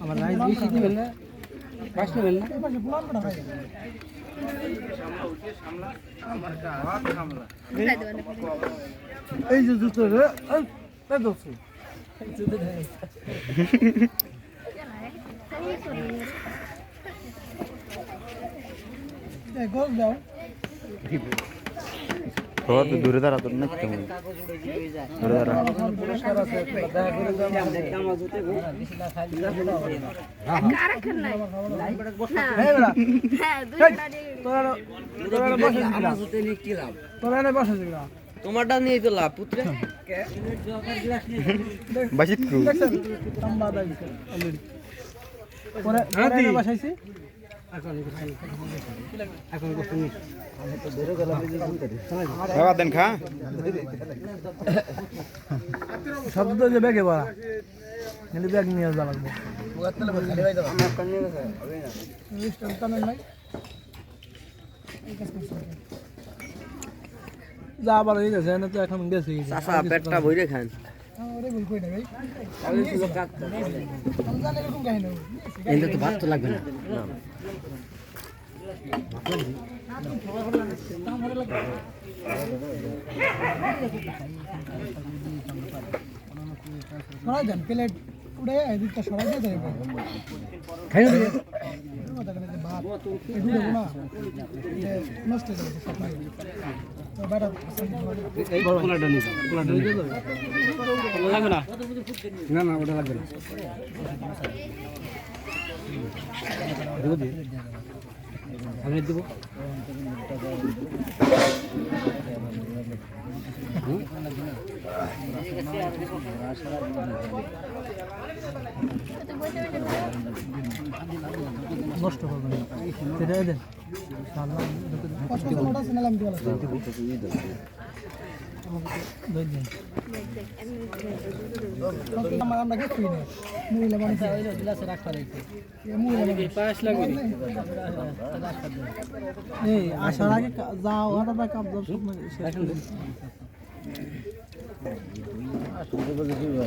আমার রাইস বেশি দিবেন না কাজ নেবেন না এই যে জুতো রে গোল দাও তোর তো দূরে দাঁড়া তোর নাকি কেমন? দূরে দাঁড়া। হ্যাঁ তোমারটা নিয়ে তো লাভ পুত্রে। বাসিত বাবা দেন খা। শব্দ যে ব্যাগে কিন্তু ব্যাগ নিয়ে যাওয়া লাগবে। নাই? যা আবার হয়ে গেছে তো এখন গেছে পেটটা ভরে খান। এতে তো ভাত তো লাগবে না প্লেট উড়ে এদিকটা সরাই দিয়ে দেবে খাই না ভাত এগুলো না নষ্ট হয়ে যাবে সব তো বেটা এই পোলাটা নিয়ে পোলাটা নিয়ে লাগবে না না না ওটা লাগবে না দেবো দি আমি দেবো নষ্ট করবে না। সেটাই দেন আমরা কিছুই নেই মহিলা মানুষ গ্লাসে এই, আসার আগে কা- হঠাৎ কাপ দাও সব মানে শেষ করে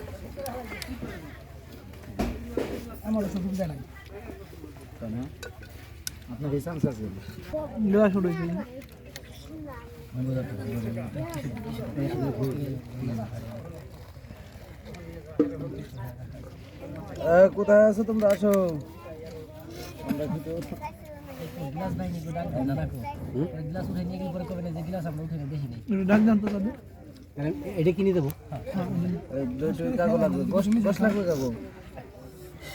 দিচ্ছি। আমার ওসব সুবিধা নাই আপনার এই চান্স আছে গ্লাস উঠেছি কোথায় আছো তোমরা আসো গ্লাস নাই নিয়ে ডাক দেন না রাখো গ্লাস উঠে নিয়ে গেলে পরে কবে না যে গ্লাস আমরা উঠে দেখি নাই। ডাক জানতো তাদের এটা কিনে দেবো।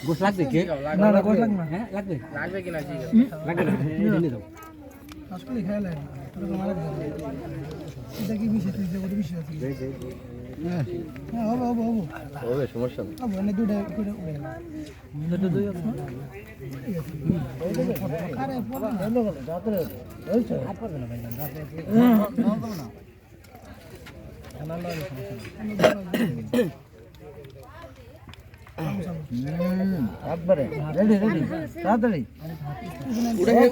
গোস লাগবে কে? না না গোস লাগবে হ্যাঁ লাগবে। লাগবে কিনা লাগবে না? এটা হয় কি তুই ওটা আছে হ্যাঁ হবে হবে হবে। হবে সমস্যা হবে দুটা দুটা দুটো দুই আছে। আরে পড়া না রাত্রে হইছে আর পারবে না ভাই রাতে একবারে রেডি রেডি তাড়াতাড়ি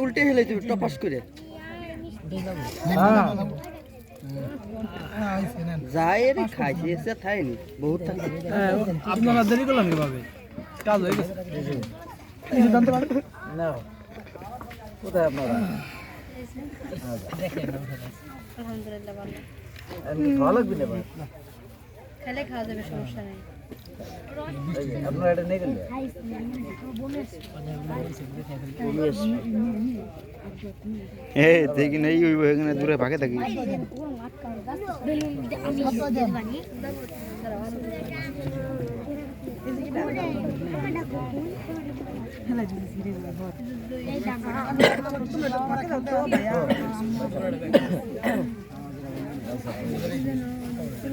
উল্টে হেলে তুমি টপাস করে। আপনারা দেরি করলাম কীভাবে? কাজ হয়ে গেছে। এই জানতে পারেন? না। কোথায় আপনারা? আলহামদুলিল্লাহ ভালো লাগবে না খেলে খাওয়া যাবে সমস্যা নেই। আপনারা এটা নিয়ে গেলে এ দেখি নেই ওই এখানে দূরে ভাগে থাকি।